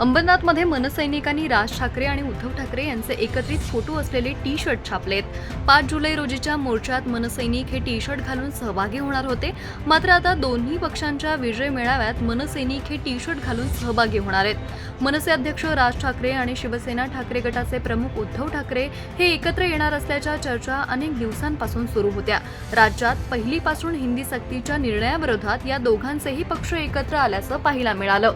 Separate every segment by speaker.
Speaker 1: अंबरनाथमध्ये मनसैनिकांनी राज ठाकरे आणि उद्धव ठाकरे यांचे एकत्रित फोटो असलेले टी शर्ट छापलेत. पाच जुलै रोजीच्या मोर्चात मनसैनिक हे टी शर्ट घालून सहभागी होणार होते. मात्र आता दोन्ही पक्षांच्या विजय मेळाव्यात मनसैनिक हे टी शर्ट घालून सहभागी होणार आहेत. मनसे अध्यक्ष राज ठाकरे आणि शिवसेना ठाकरे गटाचे प्रमुख उद्धव ठाकरे हे एकत्र येणार असल्याच्या चर्चा अनेक दिवसांपासून सुरू होत्या. राज्यात पहिलीपासून हिंदी सक्तीच्या निर्णयाविरोधात या दोघांचेही पक्ष एकत्र आल्याचं पाहायला मिळालं.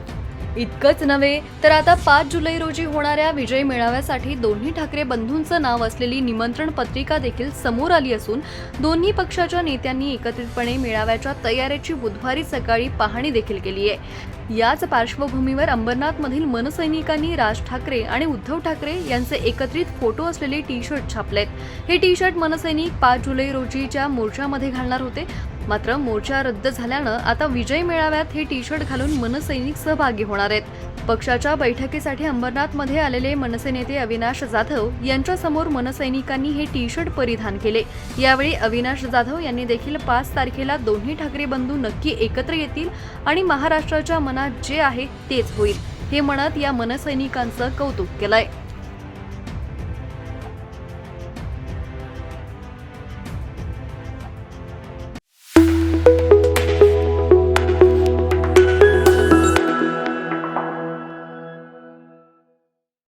Speaker 1: इतकंच नव्हे तर आता पाच जुलै रोजी होणाऱ्या विजय मेळाव्यासाठी दोन्ही ठाकरे बंधूंचं नाव असलेली निमंत्रण पत्रिका देखील समोर आली असून दोन्ही पक्षाच्या नेत्यांनी एकत्रितपणे मेळाव्याच्या तयारीची बुधवारी सकाळी पाहणी देखील केली आहे. याच पार्श्वभूमीवर अंबरनाथमधील मनसैनिकांनी राज ठाकरे आणि उद्धव ठाकरे यांचे एकत्रित फोटो असलेले टी शर्ट छापलेत. हे टी शर्ट मनसैनिक पाच जुलै रोजीच्या मोर्चामध्ये घालणार होते. मात्र मोर्चा रद्द झाल्यानं आता विजय मेळाव्यात हे टी शर्ट घालून मनसैनिक सहभागी होणार आहेत. पक्षाच्या बैठकीसाठी अंबरनाथमध्ये आलेले मनसे नेते अविनाश जाधव यांच्यासमोर मनसैनिकांनी हे टी शर्ट परिधान केले. यावेळी अविनाश जाधव यांनी देखील पाच तारखेला दोन्ही ठाकरे बंधू नक्की एकत्र येतील आणि महाराष्ट्राच्या मनात जे आहे तेच होईल हे म्हणत या मनसैनिकांचं कौतुक केलंय.